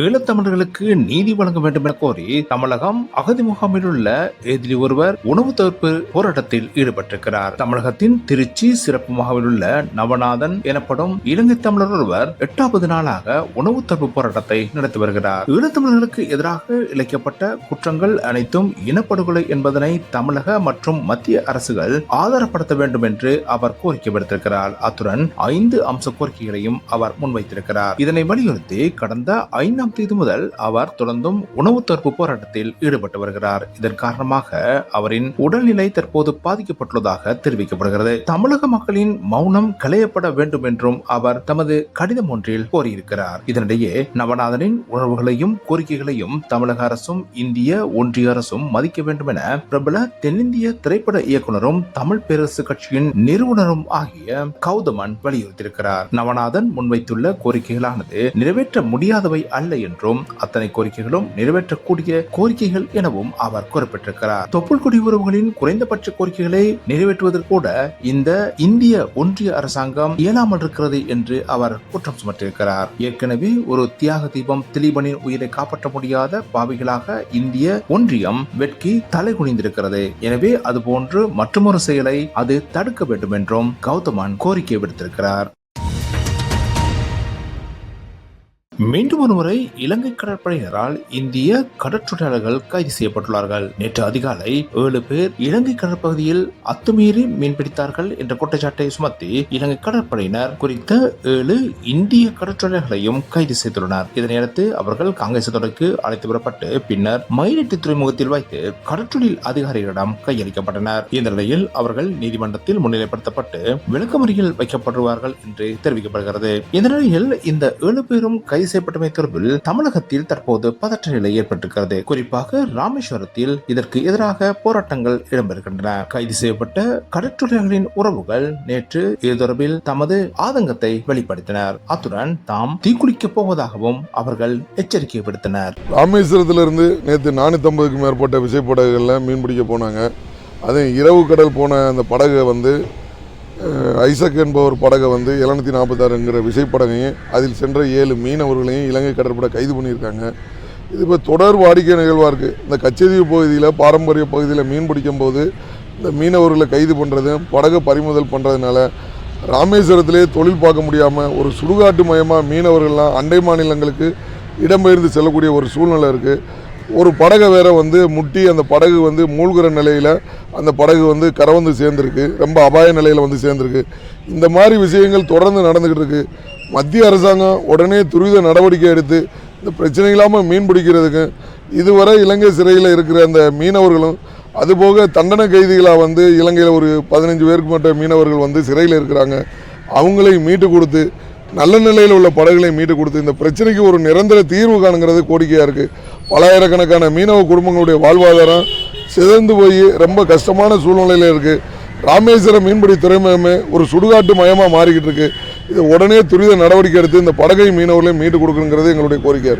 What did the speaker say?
ஈழத்தமிழர்களுக்கு நீதி வழங்க வேண்டும் என கோரி தமிழகம் அகதி முகாமில் உள்ள எதிரி ஒருவர் உணவு தவிர்ப்பு போராட்டத்தில் ஈடுபட்டிருக்கிறார். தமிழகத்தின் திருச்சி சிறப்பு முகாமில் உள்ள நவநாதன் எனப்படும் இலங்கை தமிழர் ஒருவர் எட்டாவது நாளாக உணவு தவிர்ப்பு போராட்டத்தை நடத்தி வருகிறார். ஈழத்தமிழர்களுக்கு எதிராக இழைக்கப்பட்ட குற்றங்கள் அனைத்தும் இனப்படுகொலை என்பதனை தமிழக மற்றும் மத்திய அரசுகள் ஆதாரப்படுத்த வேண்டும் என்று அவர் கோரிக்கை விடுத்திருக்கிறார். அத்துடன் ஐந்து அம்ச கோரிக்கைகளையும் அவர் முன்வைத்திருக்கிறார். இதனை வலியுறுத்தி கடந்த ஐந்தாம் தேதி முதல் அவர் தொடர்ந்தும் உணவு தடுப்பு போராட்டத்தில் ஈடுபட்டு வருகிறார். இதன் காரணமாக அவரின் உடல்நிலை தற்போது பாதிக்கப்பட்டுள்ளதாக தெரிவிக்கப்படுகிறது. தமிழக மக்களின் மௌனம் களையப்பட வேண்டும் என்றும் அவர் தமது கடிதம் ஒன்றில் கோரியிருக்கிறார். இதனிடையே நவநாதனின் உணர்வுகளையும் கோரிக்கைகளையும் தமிழக அரசும் இந்திய ஒன்றிய அரசும் மதிக்க வேண்டும் என பிரபல தென்னிந்திய திரைப்பட இயக்குனரும் தமிழ் பேரரசு கட்சியின் நிறுவனரும் ஆகிய கௌதமன் வலியுறுத்தியிருக்கிறார். நவநாதன் முன்வைத்துள்ள கோரிக்கைகளானது நிறைவேற்ற முடியாதவை அல்ல இல்லை என்றும் அத்தனை கோரிக்கைகளும் நிறைவேற்றக்கூடிய கோரிக்கைகள் எனவும் அவர் குறிப்பிட்டிருக்கிறார். தொப்புள் குடி உறவுகளின் குறைந்தபட்ச கோரிக்கைகளை நிறைவேற்றுவதற்கு கூட இந்த இந்திய ஒன்றிய அரசாங்கம் இயலாமல் இருக்கிறது என்று அவர் குற்றம் சுமத்தியிருக்கிறார். ஏற்கனவே ஒரு தியாக தீபம் திலீபனின் உயிரை காப்பாற்ற முடியாத பாவிகளாக இந்திய ஒன்றியம் வெட்கி தலை குனிந்திருக்கிறது எனவே அதுபோன்று மற்றொரு செயலை அது தடுக்க வேண்டும் என்றும் கௌதமன் கோரிக்கை விடுத்திருக்கிறார். மீண்டும் ஒருமுறை இலங்கை கடற்படையினரால் இந்திய கடற்றொழிலாளர்கள் கைது செய்யப்பட்டுள்ளார்கள். நேற்று அதிகாலை ஏழு பேர் இலங்கை கடற்பகுதியில் அத்துமீறி மீன்பிடித்தார்கள் என்ற குற்றச்சாட்டை சுமத்தி இலங்கை கடற்படையினர் குறித்த ஏழு இந்திய கடற்றொழிலாளர்களையும் கைது செய்துள்ளனர். இதனையடுத்து அவர்கள் காங்கிரஸ் தொடருக்கு அழைத்து வரப்பட்டு பின்னர் மயிலட்டி துறைமுகத்தில் வைத்து கடற்றொழில் அதிகாரிகளிடம் கையளிக்கப்பட்டனர். இந்த நிலையில் அவர்கள் நீதிமன்றத்தில் முன்னிலைப்படுத்தப்பட்டு விளக்கமறியல் வைக்கப்படுவார்கள் என்று தெரிவிக்கப்படுகிறது. இந்த நிலையில் இந்த ஏழு பேரும் கைது செய்யப்பட்டமை தொடர்பில் தமிழகத்தில் தற்போது பதற்ற நிலை ஏற்பட்டிருக்கிறது. குறிப்பாக ராமேஸ்வரத்தில் இதற்கு எதிராக போராட்டங்கள் இடம்பெறுகின்றன. கைது செய்யப்பட்ட கடற்றொழிலாளர்களின் உறவுகள் நேற்று இது தொடர்பில் தமது ஆதங்கத்தை வெளிப்படுத்தினர். அத்துடன் தாம் தீக்குளிக்கப் போவதாகவும் அவர்கள் எச்சரிக்கை விடுத்தனர். ராமேஸ்வரத்திலிருந்து நேற்று நானூற்றம்பதுக்கும் மேற்பட்ட விசைப்படகுகளில் மீன் பிடிக்க போனாங்க. அதே இரவு கடல் போன அந்த படகை வந்து ஐசக் என்பவர் படகை வந்து எழுநூத்தி நாற்பத்தாறுங்கிற விசைப்படகையும் அதில் சென்ற ஏழு மீனவர்களையும் இலங்கை கடற்படை கைது பண்ணியிருக்காங்க. இது இப்போ தொடர் வாடிக்கை நிகழ்வாக இருக்குது இந்த கச்சதீவு பகுதியில் பாரம்பரிய பகுதியில் மீன் பிடிக்கும் போது இந்த மீனவர்களை கைது பண்ணுறது படகை பறிமுதல் பண்ணுறதுனால ராமேஸ்வரத்திலே தொழில் பார்க்க முடியாமல் ஒரு சுடுகாட்டு மயமாக மீனவர்கள்லாம் அண்டை மாநிலங்களுக்கு இடம்பெயர்ந்து செல்லக்கூடிய ஒரு சூழ்நிலை இருக்குது ஒரு படகை வேற வந்து முட்டி அந்த படகு வந்து மூழ்கிற நிலையில் அந்த படகு வந்து கரை வந்து சேர்ந்துருக்கு. ரொம்ப அபாய நிலையில் வந்து சேர்ந்துருக்கு. இந்த மாதிரி விஷயங்கள் தொடர்ந்து நடந்துக்கிட்டு இருக்கு. மத்திய அரசாங்கம் உடனே துரித நடவடிக்கை எடுத்து இந்த பிரச்சனை இல்லாமல் மீன் பிடிக்கிறதுக்கு இதுவரை இலங்கை சிறையில் இருக்கிற அந்த மீனவர்களும் அதுபோக தண்டனை கைதிகளாக வந்து இலங்கையில் ஒரு பதினஞ்சு பேருக்கு மட்டும் மீனவர்கள் வந்து சிறையில் இருக்கிறாங்க. அவங்களையும் மீட்டு கொடுத்து நல்ல நிலையில் உள்ள படகுகளை மீட்டு கொடுத்து இந்த பிரச்சனைக்கு ஒரு நிரந்தர தீர்வு காணுங்கிறது கோரிக்கையாக இருக்குது பலாயிரக்கணக்கான மீனவ குடும்பங்களுடைய வாழ்வாதாரம் சிதைந்து போய் ரொம்ப கஷ்டமான சூழ்நிலையில் இருக்குது ராமேஸ்வரம் மீன்பிடி துறைமுகமே ஒரு சுடுகாட்டு மயமாக மாறிக்கிட்டு இருக்கு. இது உடனே துரித நடவடிக்கை எடுத்து இந்த படகை மீனவர்களையும் மீட்டு கொடுக்கணுங்கிறது எங்களுடைய கோரிக்கை